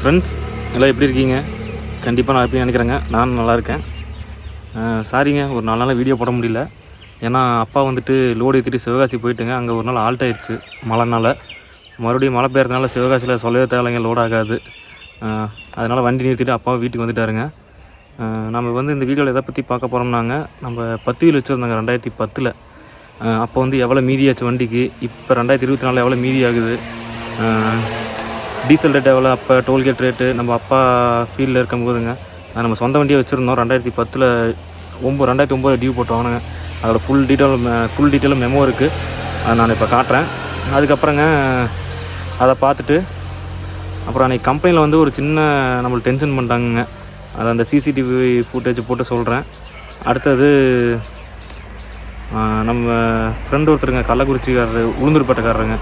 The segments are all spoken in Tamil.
ஃப்ரெண்ட்ஸ் எல்லாம் எப்படி இருக்கீங்க? கண்டிப்பாக நான் எப்படி நினைக்கிறேங்க. நான் நல்லா இருக்கேன். சாரிங்க ஒரு நாலு நாளாக வீடியோ போட முடியல. ஏன்னா அப்பா வந்துட்டு லோடு ஏற்றிட்டு சிவகாசி போயிட்டுங்க. அங்கே ஒரு நாள் ஆல்ட் ஆயிடுச்சு மழைனால. மறுபடியும் மழை பெய்யறதுனால சிவகாசியில் சொல்லவே தேவையில்லைங்க லோட் ஆகாது. அதனால் வண்டி நிறுத்திட்டு அப்பா வீட்டுக்கு வந்துட்டாருங்க. நம்ம வந்து இந்த வீடியோவில் எதை பற்றி பார்க்க போகிறோம்னாங்க நம்ம பத்து வீல் வச்சுருந்தாங்க ரெண்டாயிரத்தி பத்தில். அப்போ வந்து எவ்வளோ மீதியாச்சு வண்டிக்கு? இப்போ ரெண்டாயிரத்தி இருபத்தி நாலில் எவ்வளோ மீதி ஆகுது? டீசல் ரேட் எவ்வளோ அப்போ டோல்கேட் ரேட்டு நம்ம அப்பா ஃபீல்டில் இருக்கும்போதுங்க அது நம்ம சொந்த வண்டியை வச்சுருந்தோம். ரெண்டாயிரத்தி பத்தில் ஒம்பது ரெண்டாயிரத்தி ஒம்பது டியூ போட்டு வாங்கினேங்க அதோட ஃபுல் டீட்டெயில் ஃபுல் டீட்டெயிலும் மெமோ இருக்குது அதை நான் இப்போ காட்டுறேன். அதுக்கப்புறங்க அதை பார்த்துட்டு அப்புறம் அன்றைக்கி கம்பெனியில் வந்து ஒரு சின்ன நம்மளுக்கு டென்ஷன் பண்ணிட்டாங்கங்க. அதை அந்த சிசிடிவி ஃபுட்டேஜ் போட்டு சொல்கிறேன் அடுத்தது நம்ம ஃப்ரெண்டு ஒருத்தருங்க கள்ளக்குறிச்சிக்காரரு உளுந்தூர்பேட்டைக்காரருங்க.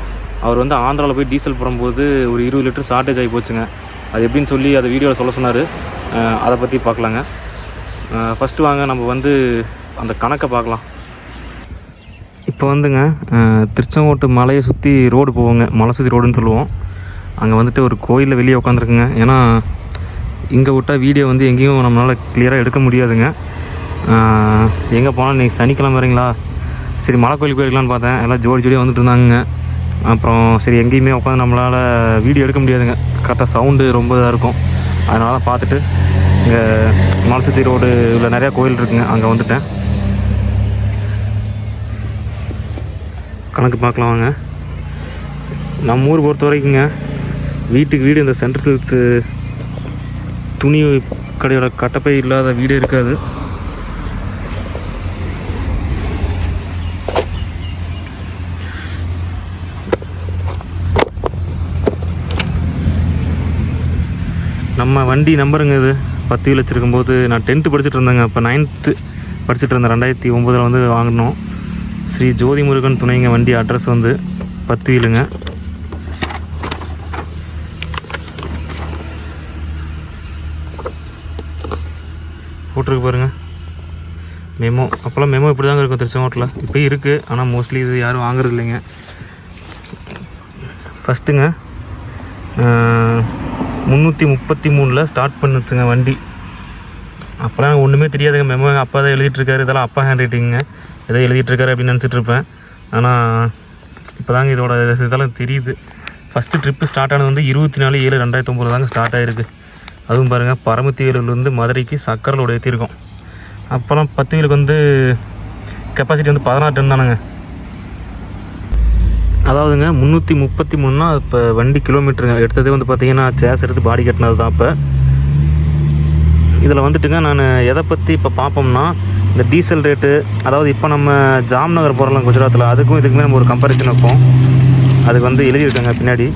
அவர் வந்து ஆந்திராவில் போய் டீசல் போடும்போது ஒரு இருபது லிட்டர் ஷார்ட்டேஜ் ஆகி போச்சுங்க. அது எப்படின்னு சொல்லி அதை வீடியோவில் சொல்ல சொன்னார். அதை பற்றி பார்க்கலாங்க. ஃபஸ்ட்டு வாங்க நம்ம வந்து அந்த கணக்கை பார்க்கலாம். இப்போ வந்துங்க திருச்செங்கோட்டு மலையை சுற்றி ரோடு போவோங்க. மலை சுற்றி ரோடுன்னு சொல்லுவோம். அங்கே வந்துட்டு ஒரு கோயிலில் வெளியே உட்காந்துருக்குங்க ஏன்னா இங்கே விட்டால் வீடியோ வந்து எங்கேயும் நம்மளால் கிளியராக எடுக்க முடியாதுங்க. எங்கே போனால் நீங்கள் சனிக்கிழமை வரீங்களா? சரி மலை கோயிலுக்கு போயிருக்கலான்னு பார்த்தேன். எல்லாம் ஜோடி ஜோடியாக வந்துட்டு இருந்தாங்க அப்புறம் சரி எங்கேயுமே உட்காந்து நம்மளால் வீடியோ எடுக்க முடியாதுங்க. கரெக்டாக சவுண்டு ரொம்ப இதாக இருக்கும். அதனால தான் பார்த்துட்டு இங்கே மாலசுத்தி ரோடு உள்ள நிறையா கோயில் இருக்குங்க. அங்கே வந்துட்டேன். கணக்கு பார்க்கலாம் வாங்க. நம்ம ஊர் பொறுத்த வரைக்குங்க வீட்டுக்கு வீடு இந்த சென்ட்ரல் துணி கடையோட கட்டப்பை இல்லாத வீடே இருக்காது. நம்ம வண்டி நம்பருங்க இது. பத்து வீல் வச்சுருக்கும்போது நான் டென்த்து படிச்சுட்டு இருந்தேங்க அப்போ நைன்த்து படிச்சுட்டு இருந்தேன் ரெண்டாயிரத்தி ஒம்போதில் வந்து வாங்கினோம். ஸ்ரீ ஜோதி முருகன் துணைங்க வண்டி அட்ரஸ் வந்து பத்து வீலுங்க. போட்டிருக்கு பாருங்க. மெமோ அப்போல்லாம் மெமோ இப்படி தாங்க இருக்கும் திருச்செங்கோட்டில். இப்போ இருக்குது ஆனால் மோஸ்ட்லி இது யாரும் வாங்குறது இல்லைங்க. ஃபஸ்ட்டுங்க முந்நூற்றி முப்பத்தி மூணில் ஸ்டார்ட் பண்ணுச்சுங்க வண்டி. அப்போலாம் எனக்கு ஒன்றுமே தெரியாதுங்க. மெமோ அப்பா தான் எழுதிட்டுருக்காரு. இதெல்லாம் அப்பா ஹேண்ட் ரைட்டிங்க எதோ எழுதிட்டுருக்காரு அப்படின்னு நினச்சிட்டு இருப்பேன். ஆனால் இப்போ தாங்க இதோட இதெல்லாம் தெரியுது. ஃபஸ்ட்டு ட்ரிப்பு ஸ்டார்ட் ஆனது வந்து இருபத்தி நாலு ஏழு ரெண்டாயிரத்தி ஒம்பது தாங்க ஸ்டார்ட் ஆகிருக்கு அதுவும் பாருங்கள் பரமத்தி வேலூர்லேருந்து மதுரைக்கு சக்கரலோட ஏற்றிருக்கோம். அப்போலாம் பத்து வீலுக்கு வந்து கெப்பாசிட்டி வந்து பதினாறு டன் தானுங்க. அதாவதுங்க முந்நூற்றி முப்பத்தி மூணுனா இப்போ வண்டி கிலோமீட்டருங்க எடுத்ததே வந்து பார்த்தீங்கன்னா சேஸ் எடுத்து பாடி கட்டினது தான் இப்போ. இதில் வந்துட்டுங்க நான் எதை பற்றி இப்போ பார்ப்போம்னா இந்த டீசல் ரேட்டு அதாவது இப்போ நம்ம ஜாம்நகர் போகிறலாம் குஜராத்தில் அதுக்கும் இதுக்குமே நம்ம ஒரு கம்பேரிசன் வைப்போம். அதுக்கு வந்து எழுதியிருக்காங்க பின்னாடி.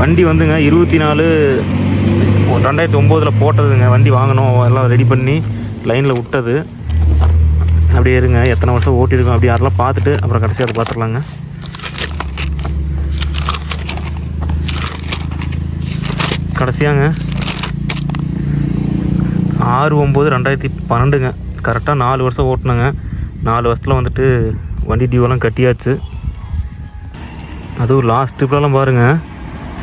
வண்டி வந்துங்க இருபத்தி நாலு ரெண்டாயிரத்தி ஒம்போதில் போட்டதுங்க. வண்டி வாங்கணும் எல்லாம் ரெடி பண்ணி. லைனில் விட்டது. அப்படியே இருங்க. எத்தனை வருஷம் ஓட்டியிருக்கோம். அப்படி யாரெல்லாம் பார்த்துட்டு அப்புறம் கடைசியாக அதை பார்த்துக்கலாங்க கடைசியாங்க. ஆறு ஒம்பது ரெண்டாயிரத்தி பன்னெண்டுங்க. கரெக்டாக நாலு வருஷம் ஓட்டினேங்க. நாலு வருஷத்தில் வந்துட்டு வண்டி டியூவெல்லாம் கட்டியாச்சு. அதுவும் லாஸ்ட் ட்ரிப்லலாம் பாருங்கள்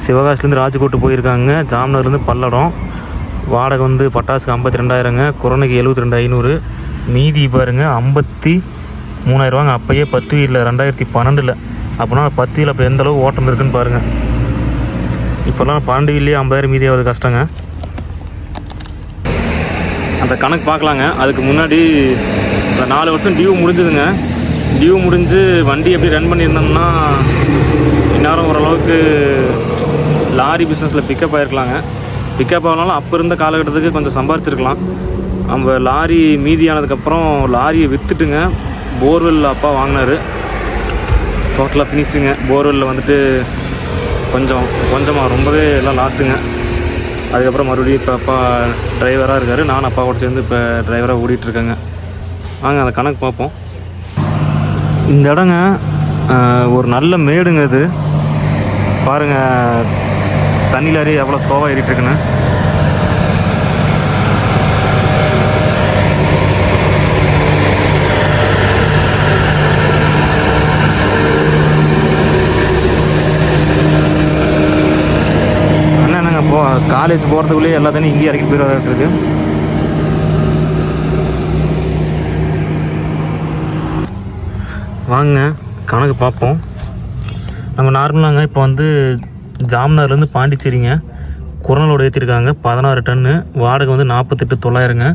சிவகாசிலேருந்து ராஜ்கோட்டு போயிருக்காங்க. ஜாம்னர்லேருந்து பல்லடம். வாடகை வந்து பட்டாசுக்கு ஐம்பத்தி ரெண்டாயிரங்க குரனுக்கு எழுபத்தி ரெண்டு ஐநூறு மீதி பாருங்க ஐம்பத்தி மூணாயிரரூவாங்க அப்போயே பத்து வீட்டில் ரெண்டாயிரத்தி பன்னெண்டில். அப்போனா பத்து வீல் அப்போ எந்த அளவு ஓட்டம் இருக்குன்னு பாருங்கள் இப்போல்லாம் பன்னெண்டு வீல்லையே ஐம்பதாயிரம் மீதி ஆகுது கஷ்டங்க. அந்த கணக்கு பார்க்கலாங்க. அதுக்கு முன்னாடி இந்த நாலு வருஷம் டியூ முடிஞ்சுதுங்க. டியூ முடிஞ்சு வண்டி எப்படி ரன் பண்ணியிருந்தோம்னா இந்நேரம் ஓரளவுக்கு லாரி பிஸ்னஸில் பிக்கப் ஆகிருக்கலாங்க பிக்கப் ஆனாலும் அப்போ இருந்த காலகட்டத்துக்கு கொஞ்சம் சம்பாரிச்சிருக்கலாம். நம்ம லாரி மீதியானதுக்கப்புறம் லாரியை விற்றுட்டுங்க போர்வெல் அப்பா வாங்கினாரு. டோட்டலாக ஃபினிஷிங்க போர்வெல்லில் வந்துட்டு கொஞ்சம் கொஞ்சமாக ரொம்பவே எல்லாம் லாஸுங்க அதுக்கப்புறம் மறுபடியும் இப்போ அப்பா டிரைவராக இருக்கார். நானும் அப்பாவோட சேர்ந்து இப்போ டிரைவராக ஓடிட்டுருக்கேங்க வாங்க அந்த கணக்கு பார்ப்போம். இந்த இடங்க ஒரு நல்ல மேடுங்க இது. பாருங்கள் தண்ணி லாரி எவ்வளோ ஸ்லோவாக நாங்கள் போ காலேஜ் போகிறதுக்குள்ளேயே எல்லாத்தையும் இங்கேயே இறக்கி போயிடுவாரு இருக்கு? வாங்க கணக்கு பார்ப்போம். நம்ம நார்மலாங்க இப்போ வந்து ஜாம்னர்லேருந்து பாண்டிச்சேரிங்க குரலோட ஏற்றிருக்காங்க. பதினாறு டன்னு வாடகை வந்து நாற்பத்தெட்டு தொள்ளாயிரங்க.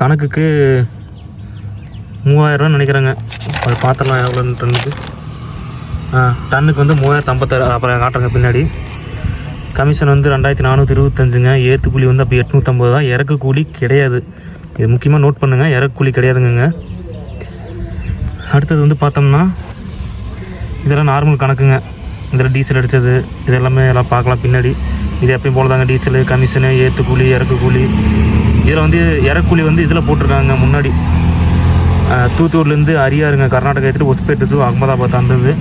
கணக்குக்கு மூவாயிரரூவா நினைக்கிறேங்க. அது பார்த்துடலாம் எவ்வளோ டன்னுக்கு. ஆ டன்னுக்கு வந்து மூவாயிரத்து ஐம்பத்தாறு அப்புறம் காட்டுறேங்க பின்னாடி. கமிஷன் வந்து ரெண்டாயிரத்தி நானூற்றி இருபத்தஞ்சுங்க. ஏற்று கூலி வந்து அப்போ எட்நூற்றம்பது தான். இறக்கு கூலி கிடையாது. இது முக்கியமாக நோட் பண்ணுங்கள் இறக்கு கூலி கிடையாதுங்க அடுத்தது வந்து பார்த்தோம்னா இதெல்லாம் நார்மல் கணக்குங்க. இதில் டீசல் அடித்தது இது எல்லாமே எல்லாம் பார்க்கலாம் பின்னாடி. இது எப்பயும் போல தாங்க டீசலு கமிஷனு ஏற்று கூலி இறக்கு கூலி இதில் வந்து இறக்கூலி வந்து இதில் போட்டிருக்காங்க முன்னாடி. அஹ், தூத்தூர்லேருந்து அரியாருங்க கர்நாடகா எடுத்துகிட்டு ஒஸ்பேட்டு to அகமதாபாத் வந்தது.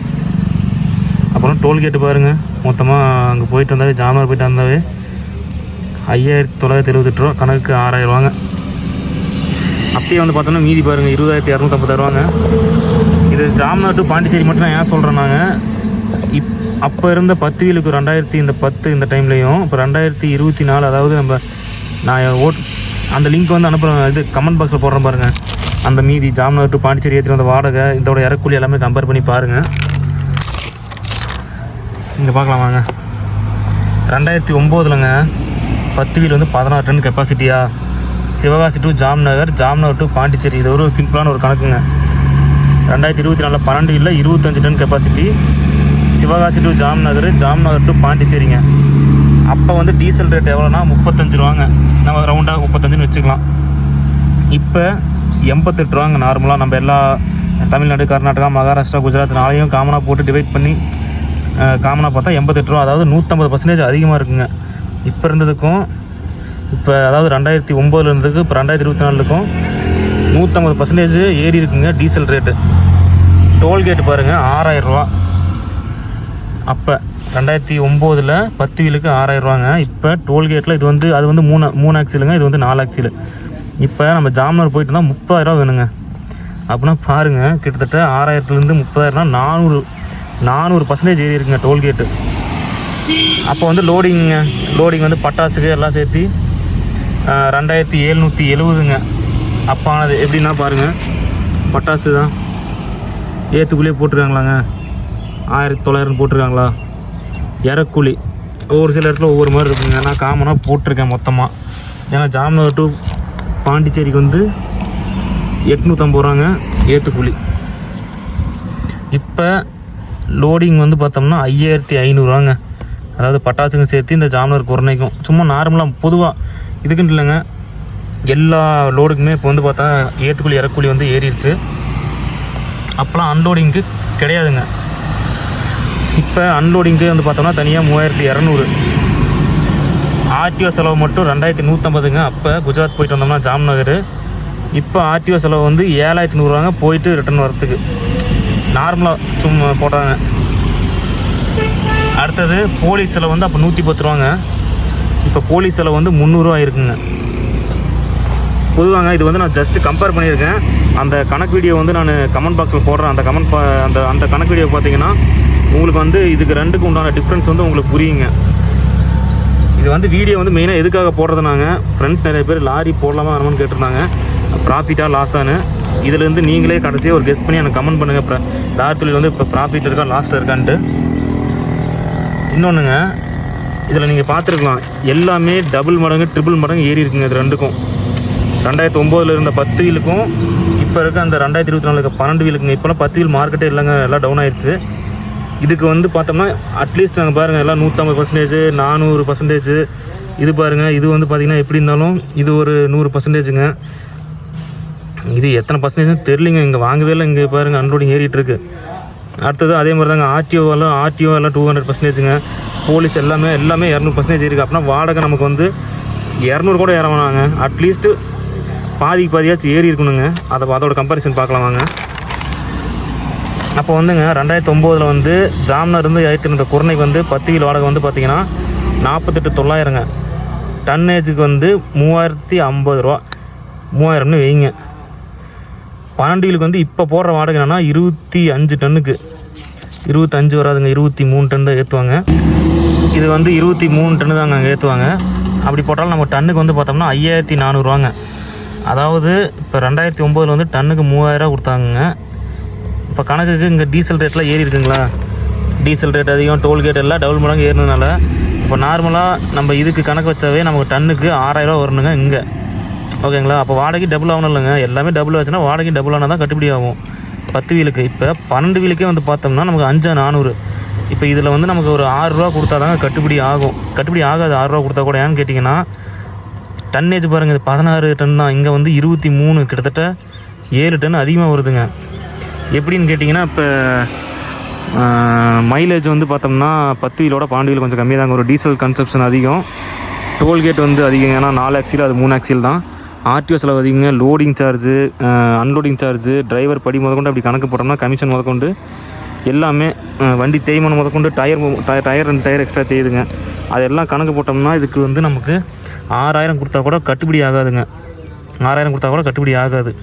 அப்புறம் டோல்கேட்டு பாருங்கள் மொத்தமாக அங்கே போயிட்டு வந்தாவே ஜாமர் போயிட்டு வந்தாவே ஐயாயிரத்தி தொள்ளாயிரத்தி எழுபத்தெட்டு ரூபா கணக்கு ஆறாயிரம் ரூபாங்க. அப்படியே வந்து பார்த்தோன்னா மீதி பாருங்கள் இருபதாயிரத்தி இரநூத்தம்பது ரூபாங்க. இது ஜாம்நாடு டு பாண்டிச்சேரி மட்டும் நான் ஏன் சொல்கிறேன் நாங்கள் அப்போ இருந்த பத்து வீலுக்கு ரெண்டாயிரத்தி இந்த பத்து இந்த டைம்லேயும் இப்போ ரெண்டாயிரத்தி இருபத்தி நாலு அதாவது நம்ம நான் ஓட் அந்த லிங்க் வந்து அனுப்புகிறேன் இது கமெண்ட் பாக்ஸில் போடுறேன் பாருங்கள் அந்த மீதி ஜாம்நகர் டு பாண்டிச்சேரி ஏற்றி வந்த வாடகை இதோட இறக்கூலி எல்லாமே கம்பேர் பண்ணி பாருங்கள் இங்கே பார்க்கலாம் வாங்க. ரெண்டாயிரத்தி ஒம்போதுலங்க பத்து வீல் வந்து பதினாறு டன் கெப்பாசிட்டியா சிவகாசி டு ஜாம்நகர் ஜாம்நகர் டு பாண்டிச்சேரி. இது ஒரு சிம்பிளான ஒரு கணக்குங்க. ரெண்டாயிரத்தி இருபத்தி நாலில் பன்னெண்டு இல்லை இருபத்தஞ்சு ton capacity Sivakasi to Jamnagar Jamnagar to பாண்டிச்சேரிங்க. அப்போ வந்து டீசல் ரேட் எவ்வளோனா முப்பத்தஞ்சு ரூபாங்க. நம்ம ரவுண்டாக முப்பத்தஞ்சுன்னு வச்சுக்கலாம். இப்போ எண்பத்தெட்டு ரூபாங்க நார்மலாக நம்ம எல்லா தமிழ்நாடு கர்நாடகா மகாராஷ்டிரா குஜராத் நாளையும் காமனாக போட்டு டிவைட் பண்ணி காமனாக பார்த்தா எண்பத்தெட்டு ரூபா அதாவது நூற்றம்பது பர்சன்டேஜ் அதிகமாக இருக்குங்க. இப்போ இருந்ததுக்கும் இப்போ அதாவது ரெண்டாயிரத்தி ஒம்போதுல இருந்ததுக்கு இப்போ ரெண்டாயிரத்தி இருபத்தி நாலுக்கும் நூற்றம்பது பர்சன்டேஜ் ஏறி இருக்குங்க டீசல் ரேட்டு டோல்கேட் பாருங்கள் ஆறாயிரரூவா அப்போ ரெண்டாயிரத்தி ஒம்போதில் பத்து வீலுக்கு ஆறாயிரரூவாங்க இப்போ டோல்கேட்டில் இது வந்து அது வந்து மூணு மூணு ஆக்சிலுங்க இது வந்து நாலு ஆக்சிலு இப்போ நம்ம ஜாம்னர் போயிட்டு இருந்தால் முப்பதாயிரரூவா வேணுங்க. அப்படின்னா பாருங்கள் கிட்டத்தட்ட ஆறாயிரத்துலேருந்து முப்பதாயிரம்னா நானூறு நானூறு பர்சன்டேஜ் ஏறி இருக்குங்க டோல்கேட்டு. அப்போ வந்து லோடிங்க லோடிங் வந்து பட்டாசுக்கு எல்லாம் சேர்த்து ரெண்டாயிரத்தி எழுநூற்றி எழுபதுங்க அப்போ ஆனது எப்படின்னா பாருங்கள் பட்டாசு தான் ஏற்றுக்குள்ளேயே போட்டிருக்காங்களாங்க. ஆயிரத்தி தொள்ளாயிரம் போட்டிருக்காங்களா? இறக்குழி ஒவ்வொரு சில இடத்துல ஒவ்வொரு மாதிரி இருக்குங்க. நான் காமனாக போட்டிருக்கேன் மொத்தமாக ஏன்னா ஜாம்நகர் டு பாண்டிச்சேரிக்கு வந்து எட்நூற்றம்பது ரூபாங்க ஏற்றுக்கூலி இப்போ லோடிங் வந்து பார்த்தோம்னா ஐயாயிரத்தி ஐநூறுவாங்க அதாவது பட்டாசுங்க சேர்த்து இந்த ஜாம்னர் குறைக்கும் சும்மா நார்மலாக பொதுவாக இதுக்குன்னு இல்லைங்க. எல்லா லோடுக்குமே இப்போ வந்து பார்த்தா ஏற்றுக்குழி இறக்குழி வந்து ஏறிடுச்சு. அப்போலாம் அன்லோடிங்க்கு கிடையாதுங்க. இப்போ அன்லோடிங்க்கு வந்து பார்த்தோம்னா தனியாக மூவாயிரத்தி இரநூறு. ஆர்டிஓ செலவு மட்டும் ரெண்டாயிரத்தி நூற்றம்பதுங்க அப்போ குஜராத் போயிட்டு வந்தோம்னா ஜாம்நகர். இப்போ ஆர்டிஓ செலவு வந்து ஏழாயிரத்தி நூறுவாங்க. போயிட்டு ரிட்டர்ன் வரத்துக்கு நார்மலாக சும்மா போட்டாங்க. அடுத்தது போலீஸ் செலவு வந்து அப்போ நூற்றி பத்து ரூபாங்க. இப்போ போலீஸ் செலவு வந்து முந்நூறுரூவா இருக்குங்க பொதுவாங்க இது வந்து நான் ஜஸ்ட்டு கம்பேர் பண்ணியிருக்கேன். அந்த கணக்கு வீடியோ வந்து நான் கமெண்ட் பாக்ஸில் போடுறேன். அந்த கமெண்ட் அந்த அந்த கணக்கு வீடியோ பார்த்தீங்கன்னா உங்களுக்கு வந்து இதுக்கு ரெண்டுக்கு உண்டான டிஃப்ரென்ஸ் வந்து உங்களுக்கு புரியுங்க. இது வந்து வீடியோ வந்து மெயினாக எதுக்காக போடுறதுனாங்க? ஃப்ரெண்ட்ஸ் நிறைய பேர் லாரி போடலாமா வேணுமான்னு கேட்டிருந்தாங்க. ப்ராஃபிட்டாக லாஸானு இதுலேருந்து நீங்களே கடைசியாக ஒரு கெஸ்ட் பண்ணி எனக்கு கமெண்ட் பண்ணுங்கள் இப்போ லாரி தொழில் வந்து இப்போ ப்ராஃபிட் இருக்கா லாஸ்ட்டில் இருக்கான்ட்டு. இன்னொன்றுங்க இதில் நீங்கள் பார்த்துருக்கலாம். எல்லாமே டபுள் மடங்கு ட்ரிபிள் மடங்கு ஏறி இருக்குங்க இது ரெண்டுக்கும். ரெண்டாயிரத்தி ஒம்போதில் இருந்த பத்து வீலுக்கும் இப்போ இருக்க அந்த ரெண்டாயிரத்தி இருபத்தி நாலுக்கு பன்னெண்டு வீலுக்குங்க இப்போலாம் பத்து வீல் மார்க்கெட்டே இல்லைங்க. எல்லாம் டவுன் ஆயிடுச்சு இதுக்கு வந்து பார்த்தோம்னா அட்லீஸ்ட் நாங்கள் பாருங்கள் எல்லாம் நூற்றம்பது பர்சன்டேஜ் நானூறு பர்சன்டேஜ் இது பாருங்கள் இது வந்து பார்த்திங்கன்னா எப்படி இருந்தாலும் இது ஒரு நூறு பர்சன்டேஜுங்க இது எத்தனை பர்சன்டேஜ் தெரிலிங்க இங்கே வாங்கவே இல்லை இங்கே பாருங்கள் அன்லோடிங் ஏறிட்டுருக்கு அடுத்தது அதே மாதிரி தாங்க ஆர்டிஓ எல்லாம் ஆர்டிஓ எல்லாம் டூ ஹண்ட்ரட் பர்சன்டேஜுங்க போலீஸ் எல்லாமே எல்லாமே இரநூறு பர்சன்டேஜ் இருக்குது அப்படின்னா வாடகை நமக்கு வந்து இரநூறு கூட ஏற வேணாங்க. அட்லீஸ்ட்டு பாதிக்கு பாதியாச்சும் ஏறி இருக்கணுங்க. அதை அதோட கம்பேரிசன் பார்க்கலாம் வாங்க. அப்போ வந்துங்க ரெண்டாயிரத்தி ஒம்போதில் வந்து ஜாம்னர் இருந்து ஏற்றிருந்த குரணைக்கு வந்து பத்து கிலோ வாடகை வந்து பார்த்தீங்கன்னா நாற்பத்தெட்டு தொள்ளாயிரங்க. டன்னேஜுக்கு வந்து மூவாயிரத்தி ஐம்பது ரூபா. மூவாயிரம்னு வைங்க. பன்னெண்டு கிலோக்கு வந்து இப்போ போடுற வாடகை என்னென்னா இருபத்தி அஞ்சு டன்னுக்கு. இருபத்தஞ்சு வராதுங்க இருபத்தி மூணு டன் தான் ஏற்றுவாங்க இது வந்து இருபத்தி மூணு டன்னு தாங்க அங்கே ஏற்றுவாங்க அப்படி போட்டாலும் நம்ம டன்னுக்கு வந்து பார்த்தோம்னா ஐயாயிரத்தி நானூறுவாங்க அதாவது இப்போ ரெண்டாயிரத்தி ஒம்போதில் வந்து டன்னுக்கு மூவாயிரரூவா கொடுத்தாங்க இப்போ கணக்குக்கு இங்கே டீசல் ரேட்லாம் ஏறி இருக்குங்களா? டீசல் ரேட் அதிகம் டோல்கேட் எல்லாம் டபுள் மடங்கு ஏறினதுனால இப்போ நார்மலாக நம்ம இதுக்கு கணக்கு வச்சாவே நமக்கு டன்னுக்கு ஆறாயிரரூவா வரணுங்க இங்கே. ஓகேங்களா? அப்போ வாடகை டபுள் ஆகணும் இல்லைங்க. எல்லாமே டபுள் ஆச்சுன்னா வாடகை டபுள் ஆனால் தான் கட்டுப்படி ஆகும். பத்து வீலுக்கு. இப்போ பன்னெண்டு வீலுக்கே வந்து பார்த்தோம்னா நமக்கு அஞ்சா நானூறு. இப்போ இதில் வந்து நமக்கு ஒரு ஆறுரூவா கொடுத்தா தாங்க கட்டுப்படி ஆகும். கட்டுப்படி ஆகாது ஆறுரூவா கொடுத்தா கூட. ஏன்னு கேட்டிங்கன்னா டன்னேஜ் பாருங்கள் இது பதினாறு டன் தான். இங்கே வந்து இருபத்தி மூணு. கிட்டத்தட்ட ஏழு டன் அதிகமாக வருதுங்க. எப்படின்னு கேட்டிங்கன்னா இப்போ மைலேஜ் வந்து பார்த்தோம்னா பத்து வீலோட பாண்டியில் வீல் கொஞ்சம் கம்மியாக தாங்க. ஒரு டீசல் கன்சப்ஷன் அதிகம். டோல்கேட் வந்து அதிகம். ஏன்னா நாலு ஆக்சியில் அது மூணு ஆக்சியில் தான். ஆர்டிஓ செலவு அதிகங்க. Loading charge unloading charge driver படி முதற்கொண்டு அப்படி கணக்கு போட்டோம்னா கமிஷன் முதற்கொண்டு எல்லாமே வண்டி தேய்மானம் முதற்கொண்டு டயர் டயர் ரெண்டு டயர் எக்ஸ்ட்ரா தேயுதுங்க. அதெல்லாம் கணக்கு போட்டோம்னா இதுக்கு வந்து நமக்கு ஆறாயிரம் கொடுத்தா கூட கட்டுப்படி ஆகாதுங்க. ஆறாயிரம் கொடுத்தா கூட கட்டுப்படி ஆகாது.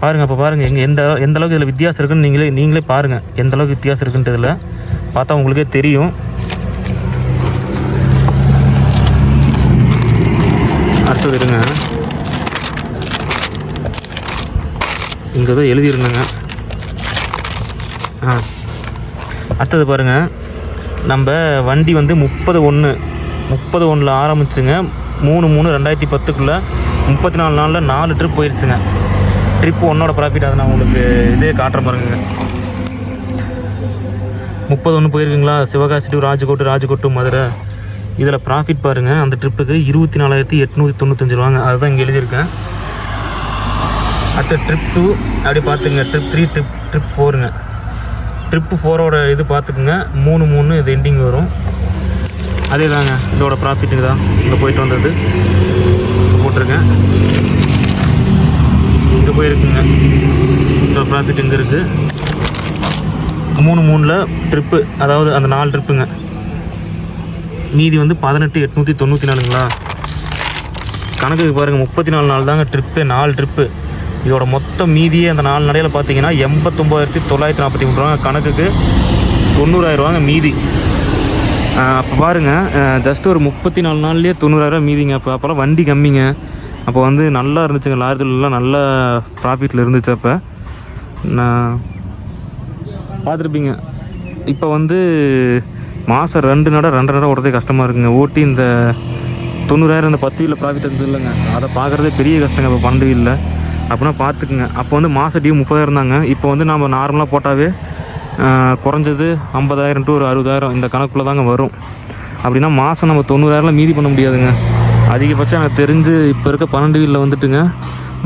பாருங்க அப்போ பாருங்கள் எங்கள் எந்த எந்த அளவுக்கு இதில் வித்தியாசம் இருக்குன்னு நீங்களே நீங்களே பாருங்கள் எந்த அளவுக்கு வித்தியாசம் இருக்குன்றதில் பார்த்தா உங்களுக்கே தெரியும். அடுத்தது இருங்க. இங்கே தான் எழுதியிருந்தேங்க. ஆ. அடுத்தது பாருங்க. நம்ம வண்டி வந்து முப்பது ஒன்று முப்பது ஒன்றில் ஆரம்பிச்சுங்க. மூணு மூணு ரெண்டாயிரத்தி பத்துக்குள்ளே முப்பத்தி நாலு நாளில் நாலு ட்ரிப் போயிடுச்சுங்க ட்ரிப் ஒன்னோட ப்ராஃபிட் அதை நான் உங்களுக்கு இதே காட்டுற பாருங்க. முப்பது ஒன்று போயிருக்குங்களா? சிவகாசி டு ராஜகோட்டு ராஜகோட்டு மதுரை. இதில் ப்ராஃபிட் பாருங்கள் அந்த ட்ரிப்புக்கு இருபத்தி நாலாயிரத்தி எட்நூற்றி தொண்ணூத்தஞ்சு ரூபாங்க. அதுதான் இங்கே எழுதியிருக்கேன். அடுத்த ட்ரிப் டூ அப்படி பார்த்துங்க ட்ரிப் த்ரீ ட்ரிப் ட்ரிப் ஃபோருங்க ட்ரிப்பு ஃபோரோட இது பார்த்துக்குங்க. மூணு மூணு இது எண்டிங் வரும். அதே தாங்க இதோட ப்ராஃபிட்டுங்க தான். இங்கே போயிட்டு வந்தது. போட்டிருக்கேன். இங்கே போயிருக்குங்க. இதோட ப்ராஃபிட் இங்கே இருக்குது மூணு மூணில் ட்ரிப்பு அதாவது அந்த நாலு ட்ரிப்புங்க மீதி வந்து பதினெட்டு எட்நூற்றி தொண்ணூற்றி நாலுங்களா? கணக்குக்கு பாருங்கள் முப்பத்தி நாலு நாள் தாங்க ட்ரிப்பு நாலு ட்ரிப்பு இதோட மொத்த மீதியே அந்த நாலு நடையில் பார்த்தீங்கன்னா எண்பத்தொம்போதாயிரத்தி தொள்ளாயிரத்தி நாற்பத்தி மூணு ரூபாங்க. கணக்குக்கு தொண்ணூறாயிரரூவாங்க மீதி. அப்போ பாருங்கள் ஜஸ்ட் ஒரு முப்பத்தி நாலு நாள்லேயே தொண்ணூறாயிரம் மீதிங்க. அப்போ அப்போல்லாம் வண்டி கம்மிங்க. அப்போ வந்து நல்லா இருந்துச்சுங்க. லாரிலாம் நல்ல ப்ராஃபிட்டில் இருந்துச்சு அப்போ. நான் பார்த்துருப்பீங்க. இப்போ வந்து மாதம் ரெண்டு நட ரெண்டு நட ஓடுறதே கஷ்டமாக இருக்குங்க. ஓட்டி இந்த தொண்ணூறாயிரம் இந்த பத்து வீலில் ப்ராஃபிட் இருந்தது இல்லைங்க. அதை பார்க்குறதே பெரிய கஷ்டங்க. இப்போ பன்னெண்டு வீலில் அப்படின்னா பார்த்துக்குங்க. அப்போ வந்து மாதம் டியூ முப்பதாயிரம் தாங்க. இப்போ வந்து நம்ம நார்மலாக போட்டாவே குறைஞ்சது ஐம்பதாயிரம் டு ஒரு அறுபதாயிரம் இந்த கணக்குள்ளே தாங்க வரும். அப்படின்னா மாதம் நம்ம தொண்ணூறாயிரம்லாம் மீதி பண்ண முடியாதுங்க. அதிகபட்சம் எனக்கு தெரிஞ்சு இப்போ இருக்க பன்னெண்டு வீலில் வந்துட்டுங்க.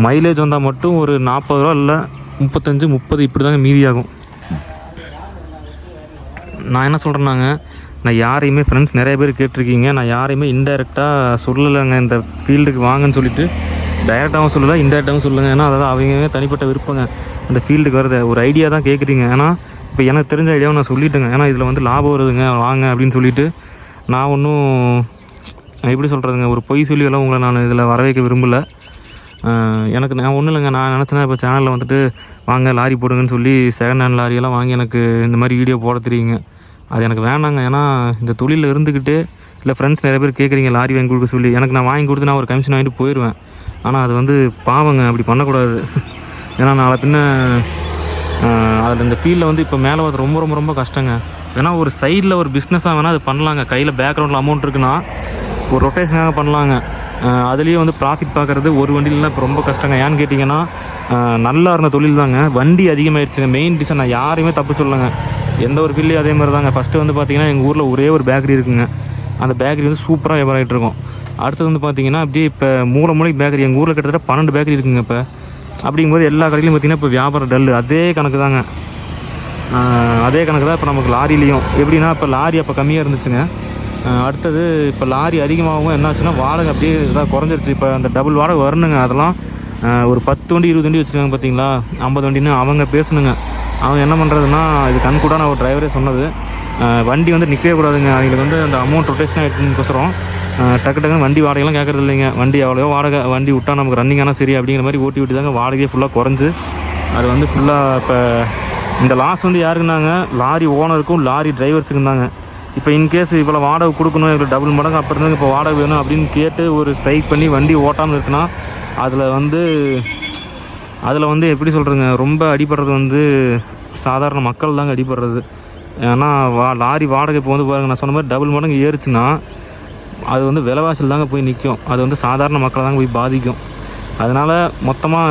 மைலேஜ் வந்தால் மட்டும் ஒரு நாற்பது ரூபா இல்லை முப்பத்தஞ்சு முப்பது இப்படி தாங்க மீதியாகும். நான் என்ன சொல்கிறேன்னாங்க நான் யாரையுமே ஃப்ரெண்ட்ஸ் நிறைய பேர் கேட்டிருக்கீங்க. நான் யாரையுமே இன்டெரக்டாக சொல்லலைங்க. இந்த ஃபீல்டுக்கு வாங்கன்னு சொல்லிட்டு டைரெக்டாகவும் சொல்லலை இன்டெரக்டாகவும் சொல்லுங்க ஏன்னா அதாவது அவங்க தனிப்பட்ட விருப்பங்க. அந்த ஃபீல்டுக்கு வரத ஒரு ஐடியா தான் கேட்குறீங்க ஏன்னா இப்போ எனக்கு தெரிஞ்ச ஐடியாவை நான் சொல்லிட்டேங்க. ஏன்னா இதில் வந்து லாபம் வருதுங்க. வாங்க அப்படின்னு சொல்லிட்டு நான் ஒன்றும் எப்படி சொல்கிறதுங்க ஒரு பொய் சொல்லியெல்லாம் உங்களை நான் இதில் வர வைக்க விரும்பலை எனக்கு நான் ஒன்றும் இல்லைங்க நான் நினச்சேன்னா இப்போ சேனலில் வந்துட்டு வாங்க லாரி போடுங்கன்னு சொல்லி செகண்ட் ஹேண்ட் லாரியெல்லாம் வாங்கி எனக்கு இந்த மாதிரி வீடியோ போட தெரியுங்க. அது எனக்கு வேணாங்க ஏன்னா இந்த தொழிலில் இருந்துக்கிட்டு இல்லை ஃப்ரெண்ட்ஸ் நிறைய பேர் கேட்குறீங்க லாரி வாங்கி கொடுக்க சொல்லி. எனக்கு நான் வாங்கி கொடுத்து நான் ஒரு கமிஷன் வாங்கிட்டு போயிடுவேன் ஆனால் அது வந்து பாவங்க அப்படி பண்ணக்கூடாது. ஏன்னா நாளை பின்ன அதில் இந்த ஃபீல்டில் வந்து இப்போ மேலே வரது ரொம்ப ரொம்ப ரொம்ப கஷ்டங்க. ஏன்னா ஒரு சைடில் ஒரு பிஸ்னஸாக வேணால் அது பண்ணலாங்க. கையில் பேக்ரவுண்டில் அமௌண்ட் இருக்குன்னா ஒரு ரொட்டேஷனாக பண்ணலாங்க. அதுலேயும் வந்து ப்ராஃபிட் பார்க்குறது ஒரு வண்டியிலலாம் இப்போ ரொம்ப கஷ்டங்க. ஏன்னு கேட்டிங்கன்னா நல்லா இருந்த தொழில் தாங்க. வண்டி அதிகமாகிடுச்சுங்க மெயின் ரீசன் நான் யாரையுமே தப்பு சொல்லுங்க எந்த ஒரு பில்லையும் அதே மாதிரி தாங்க. ஃபஸ்ட்டு வந்து பார்த்திங்கன்னா எங்கள் ஊரில் ஒரே ஒரு பேக்கரி இருக்குங்க. அந்த பேக்கரி வந்து சூப்பராக வியாபாரம் இருக்கும். அடுத்தது வந்து பார்த்தீங்கன்னா அப்படியே இப்போ மூளை மூளைக்கு பேக்கரி எங்கள் ஊரில் கிட்டத்தட்ட பன்னெண்டு பேக்கரி இருக்குங்க இப்போ. அப்படிங்கும்போது எல்லா கடையிலையும் பார்த்திங்கன்னா இப்போ வியாபாரம் டல் அதே கணக்கு தாங்க. அதே கணக்கு தான் இப்போ நமக்கு லாரிலையும் எப்படின்னா இப்போ லாரி அப்போ கம்மியாக இருந்துச்சுங்க. அடுத்தது இப்போ லாரி அதிகமாகவும் என்னாச்சுன்னா வாடகை அப்படியே இதாக குறைஞ்சிருச்சு. இப்போ அந்த டபுள் வாடகை வரணுங்க அதெல்லாம். ஒரு பத்து வண்டி இருபது வண்டி வச்சுருக்காங்க பார்த்தீங்களா ஐம்பது வண்டின்னு அவங்க பேசணுங்க. அவங்க என்ன பண்ணுறதுன்னா இது கண் கூட நான் ஒரு டிரைவரே சொன்னது. வண்டி வந்து நிற்கவே கூடாதுங்க. அவங்களுக்கு வந்து அந்த அமௌண்ட் ரொட்டேஷன் ஆகிட்டுக்கோசரம் டக்கு டக்குன்னு வண்டி வாடகைலாம் கேட்குறது இல்லைங்க. வண்டி எவ்வளோ வாடகை வண்டி விட்டா நமக்கு ரன்னிங் ஆனால் சரி அப்படிங்கிற மாதிரி ஓட்டி ஓட்டி தாங்க வாடகையே ஃபுல்லாக குறைஞ்சு. அது வந்து ஃபுல்லாக இப்போ இந்த லாஸ் வந்து யாருக்குனாங்க லாரி ஓனருக்கும் லாரி டிரைவர்ஸுக்கும் தாங்க இப்போ இன்கேஸ் இவ்வளோ வாடகை கொடுக்கணும் எங்களுக்கு டபுள் மடங்கு அப்போ இருந்து இப்போ வாடகை வேணும் அப்படின்னு கேட்டு ஒரு ஸ்ட்ரைக் பண்ணி வண்டி ஓட்டாமல் இருக்குன்னா அதில் வந்து அதில் வந்து எப்படி சொல்கிறதுங்க ரொம்ப அடிபடுறது வந்து சாதாரண மக்கள் தாங்க அடிபடுறது. ஏன்னா வா லாரி வாடகை இப்போ வந்து பாருங்க நான் சொன்ன மாதிரி டபுள் மடங்கு ஏறுச்சுன்னா அது வந்து விலைவாசல் தாங்க போய் நிற்கும் அது வந்து சாதாரண மக்களை தாங்க போய் பாதிக்கும். அதனால் மொத்தமாக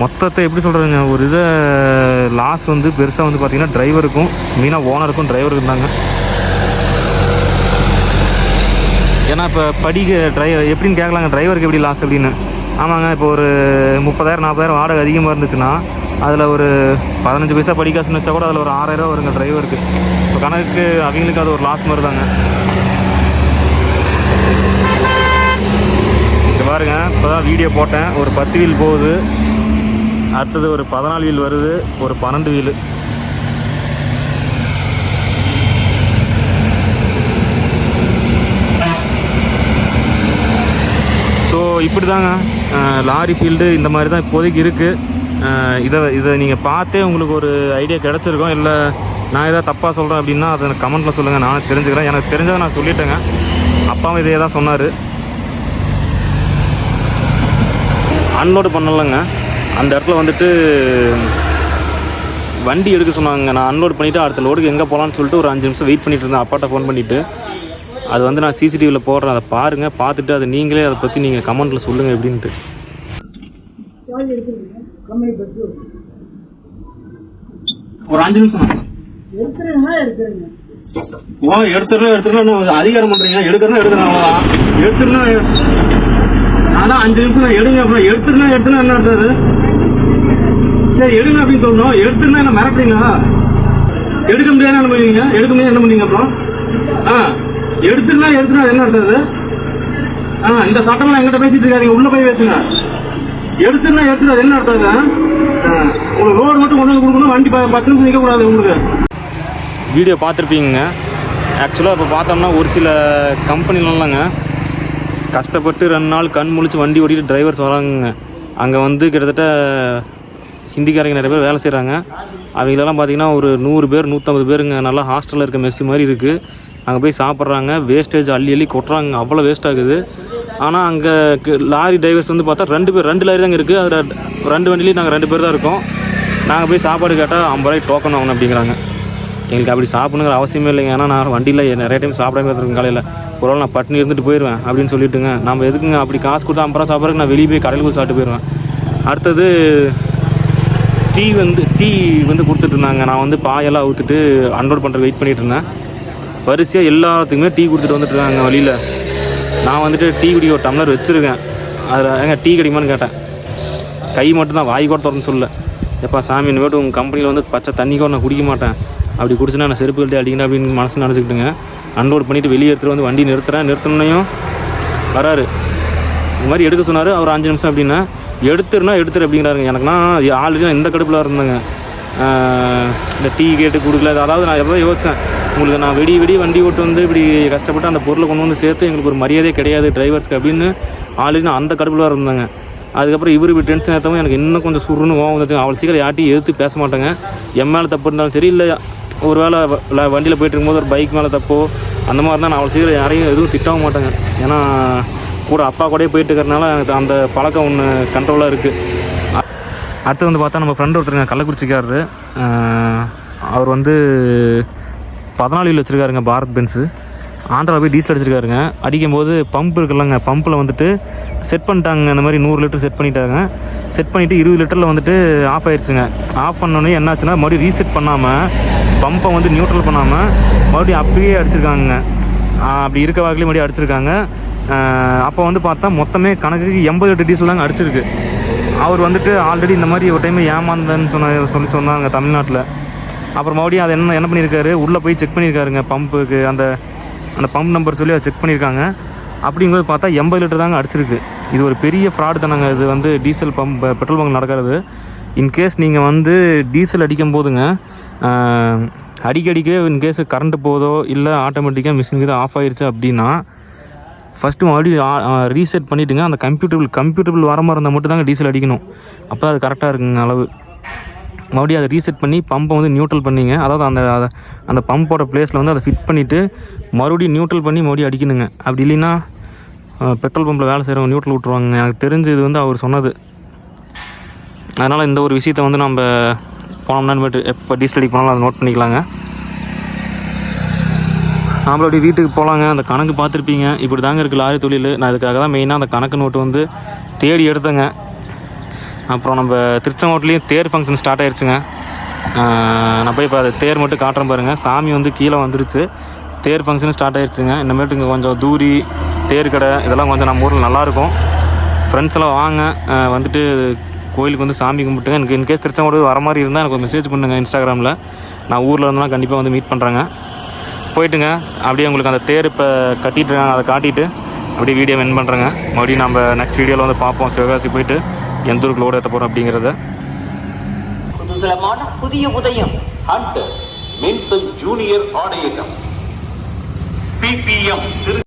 மொத்தத்தை எப்படி சொல்கிறதுங்க ஒரு இதை லாஸ் வந்து பெருசாக வந்து பார்த்திங்கன்னா டிரைவருக்கும் மெயினாக ஓனருக்கும் டிரைவருக்கும் தாங்க ஏன்னா இப்போ படிக்க டிரைவர் எப்படின்னு கேட்கலாங்க டிரைவருக்கு எப்படி லாஸ் அப்படின்னு? ஆமாங்க இப்போ ஒரு முப்பதாயிரம் நாற்பதாயிரம் வாடகை அதிகமாக இருந்துச்சுன்னா அதில் ஒரு பதினஞ்சு பைசா படிக்காசுன்னு வச்சா கூட அதில் ஒரு ஆறாயிரம் வருங்க டிரைவருக்கு இப்போ கணக்கு அவங்களுக்கு அது ஒரு லாஸ் மாதிரி தாங்க பாருங்க இப்போ தான் வீடியோ போட்டேன். ஒரு பத்து வீல் போகுது. அடுத்தது ஒரு பதினாலு வீல் வருது ஒரு பன்னெண்டு வீல். ஸோ இப்படி தாங்க லாரி ஃபீல்டு இந்த மாதிரி தான் இப்போதைக்கு இருக்குது இதை இதை நீங்கள் பார்த்தே உங்களுக்கு ஒரு ஐடியா கிடச்சிருக்கும். இல்லை நான் எதாவது தப்பாக சொல்கிறேன் அப்படின்னா அதை எனக்கு கமெண்ட்டில் சொல்லுங்கள் நானும் தெரிஞ்சுக்கிறேன். எனக்கு தெரிஞ்சதை நான் சொல்லிட்டேங்க. அப்பாவும் இதே தான் சொன்னார். அன்லோடு பண்ணலங்க. அந்த இடத்துல வந்துட்டு வண்டி எடுக்க சொன்னாங்க. நான் அன்லோட் பண்ணிவிட்டு அடுத்த லோடுக்கு எங்கே போகலான்னு சொல்லிட்டு ஒரு அஞ்சு நிமிஷம் வெயிட் பண்ணிட்டு இருந்தேன். அப்பாட்ட ஃபோன் பண்ணிவிட்டு அது வந்து நான் சிசிடிவியில் போடுறேன். அதை பாருங்கள் பார்த்துட்டு அதை நீங்களே அதை பற்றி நீங்கள் கமெண்ட்டில் சொல்லுங்கள் எப்படின்ட்டு. ஒரு அஞ்சு நிமிஷம் ஓ எடுத்துடணும் அதிகாரம் பண்றீங்க எடுக்கிறனா எடுக்கிறேன் அவ்வளோதான் அதான் அஞ்சு நிமிஷம் எடுங்க அப்புறம் எடுத்துனா எடுத்துனா என்ன அர்த்தம் அது? சரி எடுங்க அப்படின்னு சொல்லணும் எடுத்துனா என்ன மிரட்டுறீங்களா? எடுக்க முடியாது என்ன பண்ணுவீங்க? எடுக்க முடியாது என்ன பண்ணுவீங்க அப்புறம்? ஆ எடுத்துனா எடுத்துனா என்ன அர்த்தம் ஆ இந்த சட்டம்லாம் எங்கிட்ட பேசிட்டு இருக்காங்க உள்ள போய் பேசுங்க. எடுத்துனா எடுத்துனா என்ன அர்த்தம் ஆ, உங்களுக்கு ரோடு மட்டும் கொண்டு வந்து கொடுக்கணும் வண்டி பத்து நிமிஷம் நிற்கக்கூடாது உங்களுக்கு. வீடியோ பார்த்துருப்பீங்க ஆக்சுவலாக இப்போ பார்த்தோம்னா ஒரு சில கம்பெனிலலாங்க கஷ்டப்பட்டு ரெண்டு நாள் கண் முழிச்சு வண்டி ஓட்டிட்டு டிரைவர்ஸ் வராங்க அங்கே வந்து கிட்டத்தட்ட ஹிந்திக்காரங்க நிறைய பேர் வேலை செய்கிறாங்க அவங்களெல்லாம் பார்த்தீங்கன்னா ஒரு நூறு பேர் நூற்றம்பது பேருங்க. நல்லா ஹாஸ்டலில் இருக்க மெஸ்ஸு மாதிரி இருக்குது அங்கே போய் சாப்பிட்றாங்க. வேஸ்டேஜ் அள்ளி அள்ளி கொட்டுறாங்க. அவ்வளோ வேஸ்ட் ஆகுது. ஆனால் அங்கே லாரி டிரைவர்ஸ் வந்து பார்த்தா ரெண்டு பேர் ரெண்டு லாரி தாங்க இருக்குது அதில் ரெண்டு வண்டிலையும் நாங்கள் ரெண்டு பேர் தான் இருக்கோம். நாங்கள் போய் சாப்பாடு கேட்டால் ஐம்பது ரூபாய்க்கு டோக்கன் வாங்கணும் அப்படிங்கிறாங்க. எங்களுக்கு அப்படி சாப்பிடணுங்கிற அவசியமே இல்லைங்க. ஏன்னா நான் வண்டியில் நிறைய டைம் சாப்பிடாம இருக்கேன் காலையில். ஒரு நாள் நான் பட்டினி இருந்துட்டு போயிடுவேன் அப்படின்னு சொல்லிட்டுங்க. நம்ம எதுக்குங்க அப்படி காசு கொடுத்து ஐம்பது ரூபா சாப்பிட்றதுக்கு நான் வெளியே போய் கடையில் போய் சாப்பிட்டு போயிடுவேன் அடுத்தது டீ வந்து டீ வந்து கொடுத்துட்டு இருந்தாங்க நான் வந்து பாயெல்லாம் ஊற்றுட்டு அன்லோட் பண்ணுறது வெயிட் பண்ணிகிட்டு இருந்தேன் வரிசையாக எல்லாத்துக்குமே டீ கொடுத்துட்டு வந்துட்டு இருக்காங்க வழியில். நான் வந்துட்டு டீ குடிக்க ஒரு டம்ளர் வச்சுருக்கேன். அதில் ஏங்க டீ கிடைக்குமான்னு கேட்டேன். கை மட்டும் தான் வாய் கூட திறந்து சொல்ல எப்பா சாமி இனிமேட்டு உங்கள் கம்பெனியில் வந்து பச்சை தண்ணி கூட நான் குடிக்க மாட்டேன். அப்படி குடிச்சுனா நான் செருப்பு எழுதி அடிக்கணும் அப்படின்னு மனசு நினச்சிக்கிட்டுங்க. அன்லோட் பண்ணிவிட்டு வெளியே எடுத்துகிட்டு வந்து வண்டி நிறுத்துறேன். நிறுத்தினையும் வராரு. இந்த மாதிரி எடுக்க சொன்னார். அவர் அஞ்சு நிமிஷம் அப்படின்னா எடுத்துருனா எடுத்துரு அப்படிங்கிறாருங்க. எனக்குனா ஆல்ரெடி நான் இந்த கடுப்பில் இருந்தேங்க. இந்த டீ கேட்டு கொடுக்கல. அதாவது நான் எவ்வளோ யோசித்தேன் உங்களுக்கு நான் வெடி வெடி வண்டி ஓட்டு வந்து இப்படி கஷ்டப்பட்டு அந்த பொருளை கொண்டு வந்து சேர்த்து எங்களுக்கு ஒரு மரியாதையே கிடையாது டிரைவர்ஸ்க்கு அப்படின்னு ஆல்ரெடி நான் அந்த கடுப்பில் இருந்தேங்க. அதுக்கப்புறம் இவர் இப்படி டென்ஷன் ஏற்றவும் எனக்கு இன்னும் கொஞ்சம் சுருன்னு கோவம் வந்துச்சு அவ்வளோ சீக்கிரம் யார்ட்டையும் எதிர்த்து பேச மாட்டேங்க. என் மேலே தப்பு இருந்தாலும் சரி இல்லை ஒரு வேளை வண்டியில் போயிட்டு இருக்கும்போது ஒரு பைக் மேலே தப்போ அந்த மாதிரி தான் நான் அவ்வளோ சீக்கிரம் யாரையும் எதுவும் திட்டவும் மாட்டேங்க. ஏன்னா கூட அப்பா கூடயே போயிட்டு இருக்கிறதுனால அந்த பழக்கம் ஒன்று கண்ட்ரோலாக இருக்குது அடுத்து வந்து பார்த்தா நம்ம ஃப்ரெண்டு ஒருத்தருங்க கள்ளக்குறிச்சிக்காரரு. அவர் வந்து பதினாலு வீல் வச்சுருக்காருங்க பாரத் பென்ஸு. ஆந்திராவில் போய் டீசல் அடிச்சிருக்காருங்க. அடிக்கும்போது பம்ப் இருக்குல்லங்க பம்பில் வந்துட்டு செட் பண்ணிட்டாங்க இந்த மாதிரி நூறு லிட்டர் செட் பண்ணிட்டாங்க. செட் பண்ணிவிட்டு இருபது லிட்டரில் வந்துட்டு ஆஃப் ஆயிடுச்சுங்க ஆஃப் பண்ணோன்னே என்னாச்சுன்னா மறுபடியும் ரீசெட் பண்ணாமல் பம்பை வந்து நியூட்ரல் பண்ணாமல் மறுபடியும் அப்படியே அடிச்சிருக்காங்க அப்படி இருக்க வாக்கிலே மறுபடியும் அடிச்சிருக்காங்க. அப்போ வந்து பார்த்தா மொத்தமே கணக்குக்கு எண்பது எட்டு டீசல் தாங்க அடிச்சிருக்கு. அவர் வந்துட்டு ஆல்ரெடி இந்த மாதிரி ஒரு டைம் ஏமாந்தன்னு சொன்ன சொல்லி சொன்னாங்க தமிழ்நாட்டில். அப்புறம் மறுபடியும் அதை என்ன என்ன பண்ணியிருக்காரு? உள்ளே போய் செக் பண்ணியிருக்காருங்க பம்புக்கு அந்த அந்த பம்ப் நம்பர் சொல்லி அதை செக் பண்ணியிருக்காங்க. அப்படிங்கும்போது பார்த்தா எண்பது லிட்டர் தாங்க அடிச்சிருக்கு. இது ஒரு பெரிய ஃப்ராடு தானங்க. இது வந்து டீசல் பம்ப் பெட்ரோல் பங்க் நடக்கிறது. இன்கேஸ் நீங்கள் வந்து டீசல் அடிக்கும் போதுங்க அடிக்கடிக்கே இன்கேஸ் கரண்ட்டு போதோ இல்லை ஆட்டோமேட்டிக்காக மிஷின் இது ஆஃப் ஆயிடுச்சு அப்படின்னா ஃபஸ்ட்டு மறுபடியும் ரீசெட் பண்ணிவிட்டுங்க அந்த கம்ப்யூட்டபிள் கம்ப்யூட்டபிள் வர மாதிரி இருந்தால் மட்டும் தாங்க டீசல் அடிக்கணும். அப்போ அது கரெக்டாக இருக்குங்க அளவு. மறுபடியும் அதை ரீசெட் பண்ணி பம்பை வந்து நியூட்ரல் பண்ணிங்க. அதாவது அந்த அதை- அந்த பம்போட பிளேஸில் வந்து அதை ஃபிட் பண்ணிவிட்டு மறுபடியும் நியூட்ரல் பண்ணி மறுபடியும் அடிக்கணுங்க. அப்படி இல்லைன்னா பெட்ரோல் பம்பில் வேலை செய்கிறவங்க நியூட்ரல் விட்ருவாங்க எனக்கு தெரிஞ்சு இது வந்து அவர் சொன்னது. அதனால் இந்த ஒரு விஷயத்தை வந்து நம்ம போனோம்னா எப்போ டீசல் அடிக்க போனாலும் அதை நோட் பண்ணிக்கலாங்க. நம்மளுடைய வீட்டுக்கு போகலாங்க அந்த கணக்கு பார்த்துருப்பீங்க. இப்படி தாங்க இருக்குது லாரி தொழில். நான் இதுக்காக தான் மெயினாக அந்த கணக்கு நோட்டு வந்து தேடி எடுத்தேங்க. அப்புறம் நம்ம திருச்செங்கோட்லேயும் தேர் ஃபங்க்ஷன் ஸ்டார்ட் ஆயிடுச்சுங்க நான் போய் இப்போ அது தேர் மட்டும் காட்டுறேன் பாருங்கள் சாமி வந்து கீழே வந்துருச்சு. தேர் ஃபங்க்ஷன் ஸ்டார்ட் ஆயிடுச்சுங்க இனிமேட்டு இங்கே கொஞ்சம் தூரி தேர் கடை இதெல்லாம் கொஞ்சம் நம்ம ஊரில் நல்லாயிருக்கும் ஃப்ரெண்ட்ஸ் எல்லாம் வாங்க. வந்துட்டு கோயிலுக்கு வந்து சாமி கும்பிட்டுங்க. எனக்கு இன்கேஸ் திருச்செங்கோடு வர மாதிரி இருந்தால் எனக்கு ஒரு மெசேஜ் பண்ணுங்கள் இன்ஸ்டாகிராமில் நான் ஊரில் இருந்தாலும் கண்டிப்பாக வந்து மீட் பண்ணுறேங்க போயிட்டுங்க. அப்படியே உங்களுக்கு அந்த தேர் இப்போ கட்டிட்டு அதை காட்டிட்டு அப்படியே வீடியோ வென் பண்ணுறேங்க மறுபடியும் நம்ம நெக்ஸ்ட் வீடியோவில் வந்து பார்ப்போம். சிவகாசி போயிட்டு எந்த ஊருக்கு லோடு ஏற்ற போகிறோம் அப்படிங்கிறத. குதூகலமான புதிய உதயம். ஹண்டர் மின்சன் ஜூனியர் ஆடையகம் பிபிஎம்